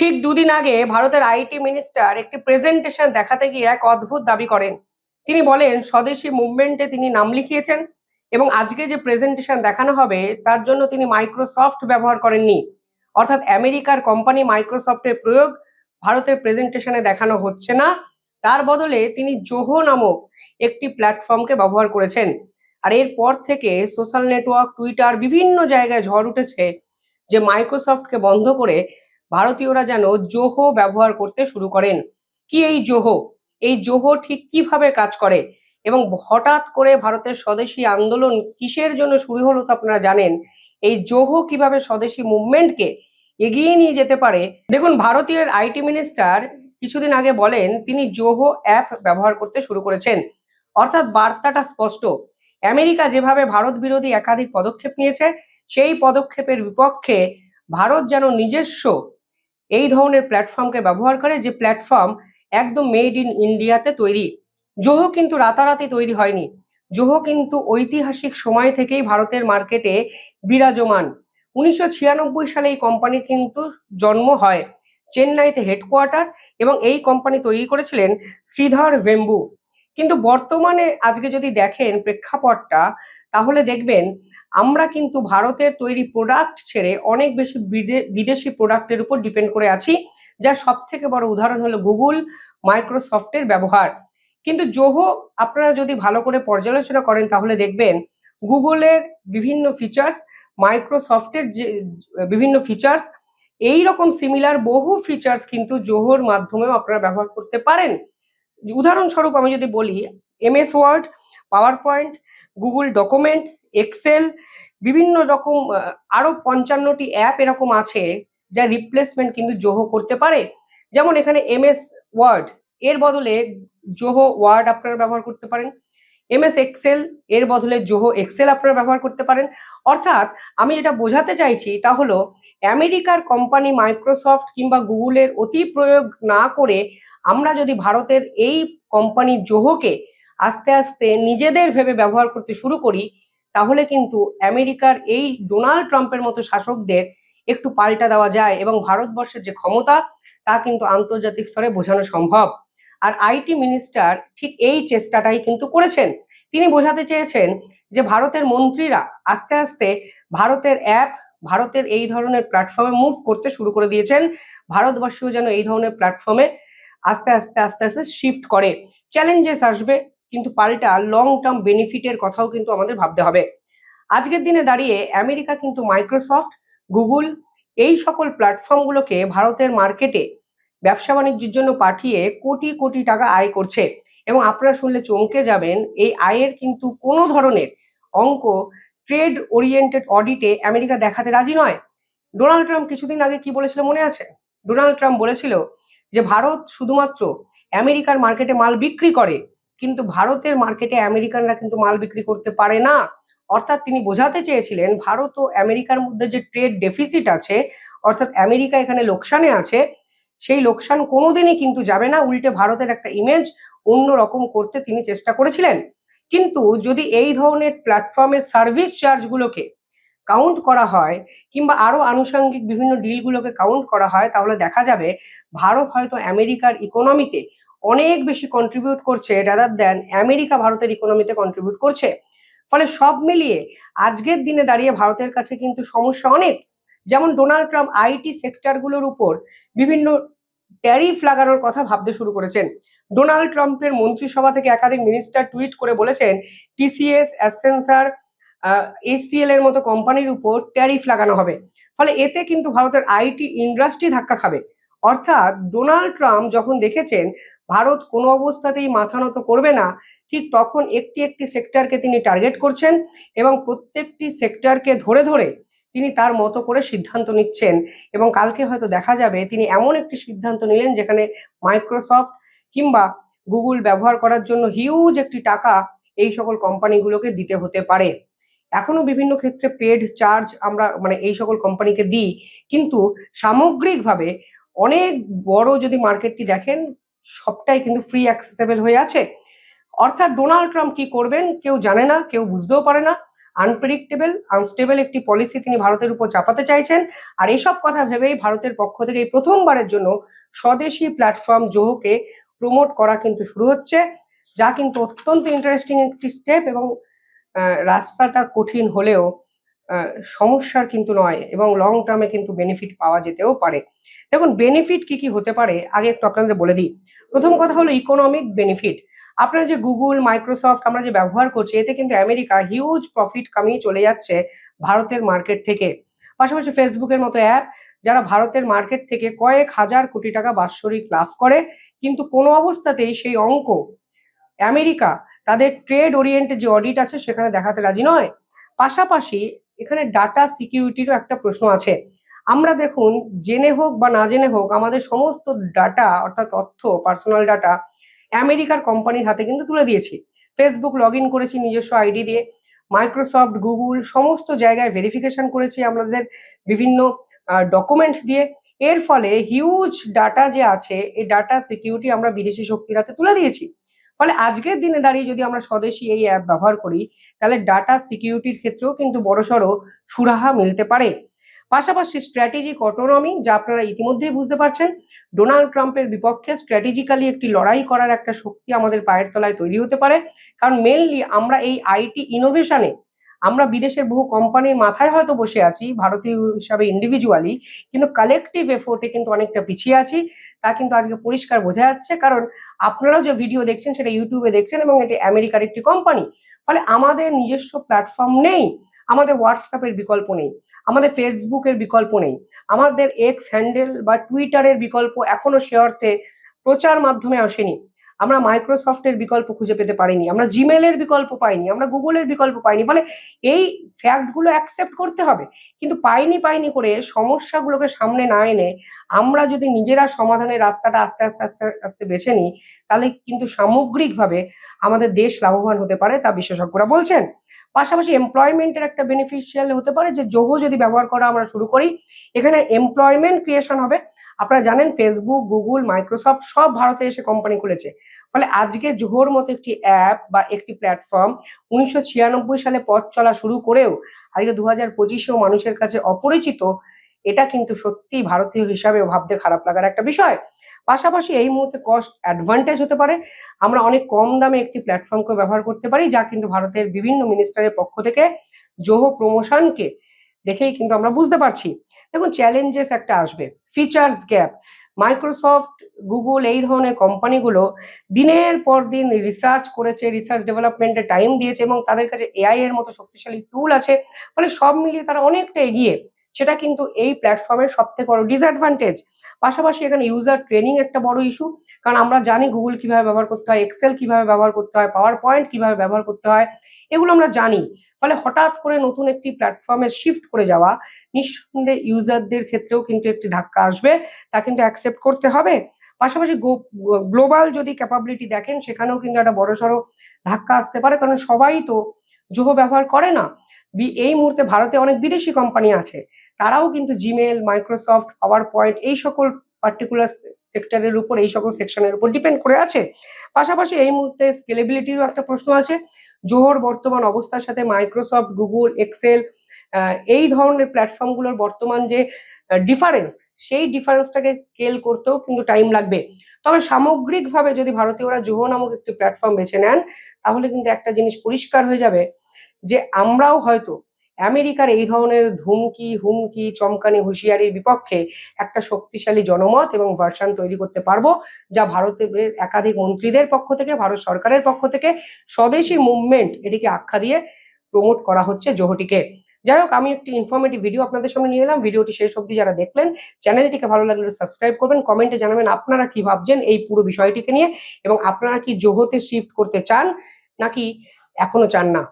ঠিক দুদিন আগে ভারতের আইটি মিনিস্টার একটি প্রেজেন্টেশন দেখাতে গিয়ে এক অদ্ভুত দাবি করেন। তিনি বলেন, স্বদেশি মুভমেন্টে তিনি নাম লিখিয়েছেন এবং আজকে যে প্রেজেন্টেশন দেখানো হবে, তার জন্য তিনি মাইক্রোসফট ব্যবহার করেননি। অর্থাৎ আমেরিকার কোম্পানি মাইক্রোসফটের প্রয়োগ, ভারতের প্রেজেন্টেশনে দেখানো হচ্ছে না। তার বদলে তিনি জোহো নামক একটি প্ল্যাটফর্মকে ব্যবহার করেছেন। আর এরপর থেকে সোশ্যাল নেটওয়ার্ক টুইটার বিভিন্ন জায়গায় ঝড় উঠেছে যে মাইক্রোসফটকে বন্ধ করে ভারতীয়রা যেন জোহো ব্যবহার করতে শুরু করেন। কি এই জোহো? এই জোহো ঠিক কীভাবে কাজ করে? এবং হঠাৎ করে ভারতের স্বদেশী আন্দোলন কিসের জন্য শুরু হলো তো আপনারা জানেন? এই জোহো কীভাবে স্বদেশী মুভমেন্টকে এগিয়ে নিয়ে যেতে পারে? দেখুন, ভারতীয় আইটি মিনিস্টার কিছুদিন আগে বলেন, তিনি জোহো অ্যাপ ব্যবহার করতে শুরু করেছেন। অর্থাৎ বার্তাটা স্পষ্ট। আমেরিকা যেভাবে ভারত বিরোধী একাধিক পদক্ষেপ নিয়েছে, সেই পদক্ষেপের বিপক্ষে ভারত যেন নিজস্ব এই ধরনের প্ল্যাটফর্মকে ব্যবহার করে যে প্ল্যাটফর্ম একদম মেড ইন ইন্ডিয়াতে তৈরি। জোহো কিন্তু রাতারাতি তৈরি হয়নি। জোহো কিন্তু ঐতিহাসিক সময় থেকেই ভারতের মার্কেটে বিরাজমান। উনিশশো ছিয়ানব্বই সালে এই কোম্পানির কিন্তু জন্ম হয় চেন্নাইতে হেডকোয়ার্টার এবং এই কোম্পানি তৈরি করেছিলেন শ্রীধর ভেম্বু। কিন্তু বর্তমানে আজকে যদি দেখেন প্রেক্ষাপটটা, তাহলে দেখবেন আমরা কিন্তু ভারতের তৈরি প্রোডাক্ট ছেড়ে অনেক বেশি বিদে- বিদেশি প্রোডাক্টের উপর ডিপেন্ড করে আছি। যার সব থেকে বড় উদাহরণ হলো গুগল মাইক্রোসফটের ব্যবহার। কিন্তু জোহো আপনারা যদি ভালো করে পর্যালোচনা করেন, তাহলে দেখবেন গুগলের বিভিন্ন ফিচার্স মাইক্রোসফটের যে, বিভিন্ন ফিচার্স এই রকম সিমিলার বহু ফিচার্স কিন্তু জোহোর মাধ্যমেও আপনারা ব্যবহার করতে পারেন। উদাহরণস্বরূপ আমি যদি বলি MS word power point Google document Excel বিভিন্ন রকম আহ, আরও পঞ্চান্নটি অ্যাপ এরকম আছে যা রিপ্লেসমেন্ট কিন্তু জোহো করতে পারে। যেমন এখানে এমএস ওয়ার্ড এর বদলে জোহো ওয়ার্ড আপনারা ব্যবহার করতে পারেন। এমএস এক্সেল এর বদলে জোহো এক্সেল আপনারা ব্যবহার করতে পারেন। অর্থাৎ আমি যেটা বোঝাতে চাইছি তা হলো আমেরিকার কোম্পানি মাইক্রোসফট কিংবা গুগলের অতি প্রয়োগ না করে আমরা যদি ভারতের এই কোম্পানি জোহোকে আস্তে আস্তে নিজেদের ভেবে ব্যবহার করতে শুরু করি তাহলে কিন্তু আমেরিকার এই ডোনাল্ড ট্রাম্পের মতো শাসকদের একটু পাল্টা দেওয়া যায় এবং ভারতবর্ষের যে ক্ষমতা, তা কিন্তু আন্তর্জাতিক স্তরে বোঝানো সম্ভব। আর আইটি মিনিস্টার ঠিক এই চেষ্টাটাই কিন্তু করেছেন। তিনি বোঝাতে চেয়েছেন যে ভারতের মন্ত্রীরা আস্তে আস্তে ভারতের অ্যাপ, ভারতের এই ধরনের প্ল্যাটফর্মে মুভ করতে শুরু করে দিয়েছেন। ভারতবর্ষীয় যেন এই ধরনের প্ল্যাটফর্মে আস্তে আস্তে আস্তে আস্তে শিফট করে। চ্যালেঞ্জেস আসবে কিন্তু পাল্টা লং টার্ম বেনিফিটের কথাও কিন্তু আমাদের ভাবতে হবে। আজকের দিনে দাঁড়িয়ে আমেরিকা কিন্তু মাইক্রোসফট, গুগল এই সকল প্ল্যাটফর্মগুলোকে ভারতের মার্কেটে ব্যবসা বাণিজ্যের জন্য পাঠিয়ে কোটি কোটি টাকা আয় করছে। এবং আপনারা শুনলে চমকে যাবেন, এই আয়ের কিন্তু কোনো ধরনের অঙ্ক ট্রেড ওরিয়েন্টেড অডিটে আমেরিকা দেখাতে রাজি নয়। ডোনাল্ড ট্রাম্প কিছুদিন আগে কি বলেছিল মনে আছে? ডোনাল্ড ট্রাম্প বলেছিল যে, ভারত শুধুমাত্র আমেরিকার মার্কেটে মাল বিক্রি করে কিন্তু ভারতের মার্কেটে আমেরিকানরা কিন্তু মাল বিক্রি করতে পারে না। অর্থাৎ তিনি বোঝাতে চেয়েছিলেন, ভারত ও আমেরিকার মধ্যে যে ট্রেড ডেফিসিট আছে, অর্থাৎ আমেরিকা এখানে লোকসানে আছে, সেই লোকসান কোনোদিনই কিন্তু যাবে না। উল্টে ভারতের একটা ইমেজ অন্য রকম করতে তিনি চেষ্টা করেছিলেন। কিন্তু যদি এই ধরনের প্ল্যাটফর্মের সার্ভিস চার্জগুলোকে কাউন্ট করা হয়, কিংবা আরও আনুষঙ্গিক বিভিন্ন ডিলগুলোকে কাউন্ট করা হয়, তাহলে দেখা যাবে ভারত হয়তো আমেরিকার ইকোনমিতে অনেক বেশি কন্ট্রিবিউট করছে রাদার দেন আমেরিকা ভারতের ইকোনমিতে কন্ট্রিবিউট করছে। ফলে সব মিলিয়ে আজকের দিনে দাঁড়িয়ে ভারতের কাছে কিন্তু সমস্যা অনেক। যেমন ডোনাল্ড ট্রাম্প আইটি সেক্টরগুলোর উপর বিভিন্ন ট্যারিফ লাগানোর কথা ভাবতে শুরু করেছেন। ডোনাল্ড ট্রাম্পের মন্ত্রিসভা থেকে একাধিক মিনিস্টার টুইট করে বলেছেন টিসিএস অ্যাসেন্সার এসসিএল এর মতো কোম্পানির উপর ট্যারিফ লাগানো হবে। ফলে এতে কিন্তু ভারতের আইটি ইন্ডাস্ট্রি ধাক্কা খাবে। অর্থাৎ ডোনাল্ড ট্রাম্প যখন দেখেছেন ভারত কোনো অবস্থাতেই মাথা নত করবে না। ঠিক তখন একটি একটি সেক্টরকে তিনি টার্গেট করছেন এবং প্রত্যেকটি সেক্টরকে ধরে ধরে তিনি তার মতো করে সিদ্ধান্ত নিচ্ছেন এবং কালকে হয়তো দেখা যাবে তিনি এমন একটি সিদ্ধান্ত নিলেন যেখানে মাইক্রোসফট কিংবা গুগল ব্যবহার করার জন্য হিউজ একটি টাকা এই সকল কোম্পানিগুলোকে দিতে হতে পারে। এখনও বিভিন্ন ক্ষেত্রে পেড চার্জ আমরা মানে এই সকল কোম্পানিকে দিই। কিন্তু সামগ্রিকভাবে অনেক বড় যদি মার্কেটটি দেখেন সবটাই কিন্তু ফ্রি অ্যাক্সেসেবল হয়ে আছে। অর্থাৎ ডোনাল্ড ট্রাম্প কি করবেন কেউ জানে না, কেউ বুঝতেও পারে না। আনপ্রেডিক্টেবল আনস্টেবল একটি পলিসি তিনি ভারতের উপর চাপাতে চাইছেন। আর এইসব কথা ভেবেই ভারতের পক্ষ থেকে এই প্রথমবারের জন্য স্বদেশি প্ল্যাটফর্ম জোহোকে প্রমোট করা কিন্তু শুরু হচ্ছে, যা কিন্তু অত্যন্ত ইন্টারেস্টিং একটি স্টেপ এবং রাস্তাটা কঠিন হলেও সমস্যার কিন্তু নয় এবং লং টার্মে কিন্তু বেনিফিট পাওয়া যেতেও পারে। দেখুন বেনিফিট কি কি হতে পারে? আগে একটু আপনাদের বলে দিই। প্রথম কথা হলো ইকোনমিক বেনিফিট আপনারা যে গুগল মাইক্রোসফট আমরা যে ব্যবহার করছি, এতে কিন্তু আমেরিকা হিউজ প্রফিট কামিয়ে চলে যাচ্ছে ভারতের মার্কেট থেকে। পাশাপাশি ফেসবুকের মতো অ্যাপ যারা ভারতের মার্কেট থেকে কয়েক হাজার কোটি টাকা বাৎসরিক লাভ করে, কিন্তু কোনো অবস্থাতেই সেই অঙ্ক আমেরিকা তাদের ট্রেড ওরিয়েন্টেড যে অডিট আছে, সেখানে দেখাতে রাজি নয়। পাশাপাশি এখানে ডাটা সিকিউরিটিরও একটা প্রশ্ন আছে। আমরা দেখুন, জেনে হোক বা না জেনে হোক, আমাদের সমস্ত ডাটা অর্থাৎ তথ্য পার্সোনাল ডাটা আমেরিকার কোম্পানির হাতে কিন্তু তুলে দিয়েছি। ফেসবুক লগ ইন করেছি নিজস্ব আইডি দিয়ে মাইক্রোসফট গুগল সমস্ত জায়গায় ভেরিফিকেশন করেছি আমাদের বিভিন্ন ডকুমেন্ট দিয়ে। এর ফলে হিউজ ডাটা যে আছে, এই ডাটা সিকিউরিটি আমরা বিদেশি শক্তির হাতে তুলে দিয়েছি। ফলে আজকের দিনে দাঁড়িয়ে যদি আমরা স্বদেশি এই অ্যাপ ব্যবহার করি, তাহলে ডাটা সিকিউরিটির ক্ষেত্রেও কিন্তু বড়সড় সুরাহা মিলতে পারে। পাশাপাশি স্ট্র্যাটেজিক অটোনমি যা আপনারা ইতিমধ্যেই বুঝতে পারছেন ডোনাল্ড ট্রাম্পের বিপক্ষে স্ট্র্যাটেজিক্যালি একটি লড়াই করার একটা শক্তি আমাদের পায়ের তলায় তৈরি হতে পারে। কারণ মেনলি আমরা এই আইটি ইনোভেশনে আমরা বিদেশের বহু কোম্পানির মাথায় হয়তো বসে আছি, ভারতীয় হিসাবে ইন্ডিভিজুয়ালি কিন্তু কালেকটিভ এফোর্টে কিন্তু অনেকটা পিছিয়ে আছি, তা কিন্তু আজকে পরিষ্কার বোঝা যাচ্ছে। কারণ আপনারাও যে ভিডিও দেখছেন, সেটা ইউটিউবে দেখছেন এবং এটি আমেরিকার একটি কোম্পানি ফলে আমাদের নিজস্ব প্ল্যাটফর্ম নেই, আমাদের হোয়াটসঅ্যাপের বিকল্প নেই, আমাদের ফেসবুকের বিকল্প নেই, আমাদের এক্স হ্যান্ডেল বা টুইটারের বিকল্প এখনও সে অর্থে প্রচার মাধ্যমে আসেনি। আমরা মাইক্রোসফটের বিকল্প খুঁজে পেতে পারিনি, আমরা জিমেলের বিকল্প পাইনি, আমরা গুগলের বিকল্প পাইনি, ফলে এই ফ্যাক্টগুলো অ্যাকসেপ্ট করতে হবে। কিন্তু পাইনি পাইনি করে সমস্যাগুলোকে সামনে না এনে আমরা যদি নিজেরা সমাধানের রাস্তাটা আস্তে আস্তে আস্তে আস্তে বেছে নিই, তাহলে কিন্তু সামগ্রিকভাবে আমাদের দেশ লাভবান হতে পারে, তা বিশেষজ্ঞরা বলছেন। পাশাপাশি এমপ্লয়মেন্টের একটা বেনিফিশিয়াল হতে পারে যে, জোহো যদি ব্যবহার করা আমরা শুরু করি, এখানে এমপ্লয়মেন্ট ক্রিয়েশন হবে। আপনারা জানেন ফেসবুক গুগল মাইক্রোসফট সব ভারতে এসে কোম্পানি খুলেছে। ফলে আজকে জোহোর মতো একটি অ্যাপ বা একটি প্ল্যাটফর্ম উনিশশো ছিয়ানব্বই সালে পথ চলা শুরু করেও আজকে দু হাজার পঁচিশেও মানুষের কাছে অপরিচিত, এটা কিন্তু সত্যি ভারতীয় হিসাবে ভাবতে খারাপ লাগার একটা বিষয়। পাশাপাশি এই মুহূর্তে কস্ট অ্যাডভান্টেজ হতে পারে। আমরা অনেক কম দামে একটি প্ল্যাটফর্মকে ব্যবহার করতে পারি, যা কিন্তু ভারতের বিভিন্ন মিনিস্টারের পক্ষ থেকে জোহো প্রমোশনকে দেখেই কিন্তু আমরা বুঝতে পারছি। দেখুন চ্যালেঞ্জেস একটা আসবে। ফিচার্স গ্যাপ মাইক্রোসফট গুগল এই ধরনের কোম্পানিগুলো দিনের পর দিন রিসার্চ করেছে রিসার্চ ডেভেলপমেন্টে টাইম দিয়েছে এবং তাদের কাছে এআই এর মতো শক্তিশালী টুল আছে। ফলে সব মিলিয়ে তারা অনেকটা এগিয়ে। সেটা কিন্তু এই প্ল্যাটফর্মের সব থেকে বড় ডিসঅ্যাডভান্টেজ পাশাপাশি এখানে ইউজার ট্রেনিং একটা বড় ইস্যু কারণ আমরা জানি গুগল কীভাবে ব্যবহার করতে হয় এক্সেল কীভাবে ব্যবহার করতে হয় পাওয়ার পয়েন্ট কীভাবে ব্যবহার করতে হয়, এগুলো আমরা জানি। ফলে হঠাৎ করে নতুন একটি প্ল্যাটফর্মে শিফট করে যাওয়া, নিঃসন্দেহে ইউজারদের ক্ষেত্রেও কিন্তু একটি ধাক্কা আসবে, তা কিন্তু অ্যাকসেপ্ট করতে হবে। পাশাপাশি গ্লোবাল যদি ক্যাপাবিলিটি দেখেন, সেখানেও কিন্তু একটা বড়সড় ধাক্কা আসতে পারে, কারণ সবাই তো জোহো ব্যবহার করে না। এই মুহূর্তে ভারতে অনেক বিদেশি কোম্পানি আছে। তারাও কিন্তু জিমেল মাইক্রোসফট পাওয়ার পয়েন্ট এই সকল পার্টিকুলার সেক্টরের উপর, এই সকল সেকশনের উপর ডিপেন্ড করে আছে। পাশাপাশি এই মুহূর্তে স্কেলেবিলিটিরও একটা প্রশ্ন আছে। জোহর বর্তমান অবস্থার সাথে মাইক্রোসফট গুগল এক্সেল এই ধরনের প্ল্যাটফর্মগুলোর বর্তমান যে ডিফারেন্স সেই ডিফারেন্সটাকে স্কেল করতেও কিন্তু টাইম লাগবে। তবে সামগ্রিকভাবে যদি ভারতীয়রা জোহো নামক একটি প্ল্যাটফর্ম বেছে নেন, তাহলে কিন্তু একটা জিনিস পরিষ্কার হয়ে যাবে। যে আমরাও হয়তো আমেরিকার এই ধরনের ধুমকি, হুমকি, চমকানি হুঁশিয়ারির বিপক্ষে একটা শক্তিশালী জনমত এবং ভার্সান তৈরি করতে পারব, যা ভারতের একাধিক মন্ত্রীদের পক্ষ থেকে, ভারত সরকারের পক্ষ থেকে স্বদেশি মুভমেন্ট এটিকে আখ্যা দিয়ে প্রমোট করা হচ্ছে জোহটিকে। যাই হোক, আমি একটি ইনফরমেটিভ ভিডিও আপনাদের সামনে নিয়ে এলাম। ভিডিওটি শেষ অবধি যারা দেখলেন, চ্যানেলটিকে ভালো লাগলে সাবস্ক্রাইব করবেন কমেন্টে জানাবেন আপনারা কি ভাবছেন এই পুরো বিষয়টিকে নিয়ে এবং আপনারা কি জোহতে শিফট করতে চান, নাকি এখনও চান না।